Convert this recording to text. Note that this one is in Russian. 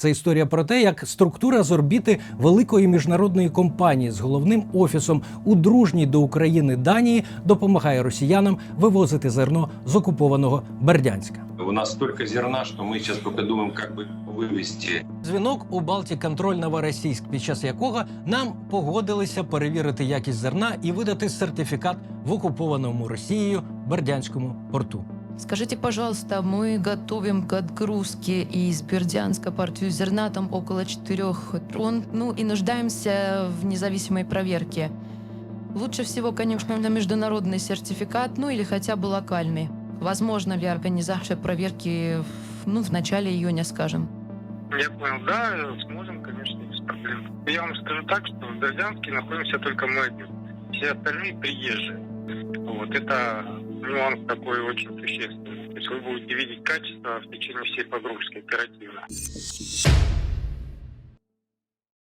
Це історія про те, як структура з орбіти великої міжнародної компанії з головним офісом у дружній до України Данії допомагає росіянам вивозити зерно з окупованого Бердянська. У нас столько зерна, что мы сейчас только думаем, как бы вывести. Дзвінок у Балті контроль Новоросійськ, під час якого нам погодилися перевірити якість зерна і видати сертифікат в окупованому Росією Бердянському порту. Скажите, пожалуйста, мы готовим к отгрузке из Бердянска партию зерна, там около 4 тонн, ну и нуждаемся в независимой проверке. Лучше всего, конечно, на международный сертификат, ну или хотя бы локальный. Возможно ли организация проверки ну, в начале июня, скажем? Я понял, да, сможем, конечно, без проблем. Я вам скажу так, что в Бердянске находимся только мы один. Все остальные приезжие. Вот это нюанс такой очень существенный. То есть вы будете видеть качество в течение всей погрузки оперативно.